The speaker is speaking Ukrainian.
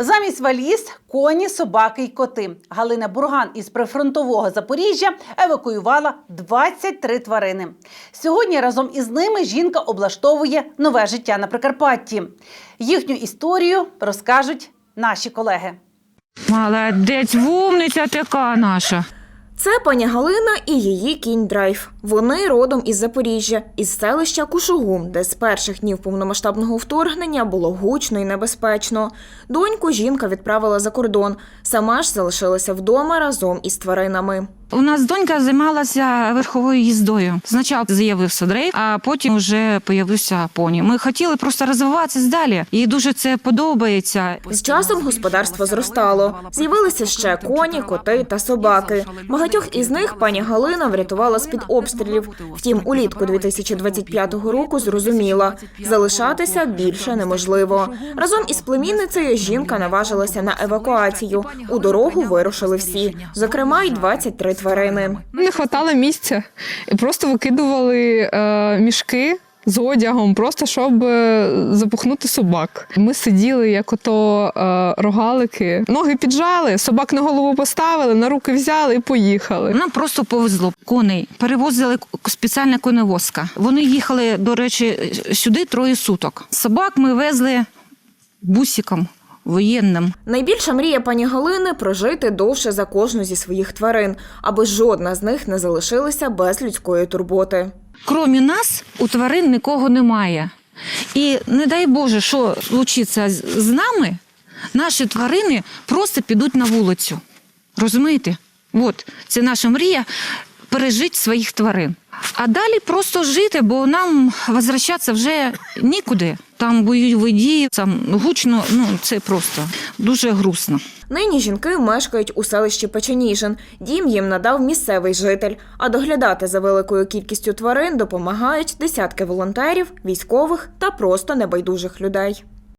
Замість валіз коні, собаки й коти. Галина Бурган із прифронтового Запоріжжя евакуювала 23 тварини. Сьогодні разом із ними жінка облаштовує нове життя на Прикарпатті. Їхню історію розкажуть наші колеги. Молодець, вумниця така наша. Це пані Галина і її кінь драйв. Вони родом із Запоріжжя, із селища Кушугум, де з перших днів повномасштабного вторгнення було гучно і небезпечно. Доньку жінка відправила за кордон. Сама ж залишилася вдома разом із тваринами. У нас донька займалася верховою їздою. Спочатку з'явився дрейф, а потім вже появився поні. Ми хотіли просто розвиватися далі. Їй дуже це подобається. З часом господарство зростало. З'явилися ще коні, коти та собаки. Багатьох із них пані Галина врятувала з-під обстрілів. Втім, улітку 2025 року зрозуміла, залишатися більше неможливо. Разом із племінницею жінка наважилася на евакуацію. У дорогу вирушили всі, зокрема й 23 тварини. Не хватало місця і просто викидували е, мішки. З одягом, просто щоб е, запухнути собак. Ми сиділи, як ото е, рогалики. Ноги піджали, собак на голову поставили, на руки взяли і поїхали. Нам просто повезло. Коней перевозили спеціальна коневозка. Вони їхали, до речі, сюди троє суток. Собак ми везли бусиком воєнним. Найбільша мрія пані Галини прожити довше за кожну зі своїх тварин, аби жодна з них не залишилася без людської турботи. Крім нас, у тварин нікого немає. І не дай Боже, що случиться з з нами, наші тварини просто підуть на вулицю. Розумієте? От, це наша мрія пережити своїх тварин. А далі просто жити, бо нам возвращатися вже нікуди. Там бойові дії, там гучно, ну це просто дуже грустно. Нині жінки мешкають у селищі Печеніжин. Дім їм надав місцевий житель. А доглядати за великою кількістю тварин допомагають десятки волонтерів, військових та просто небайдужих людей.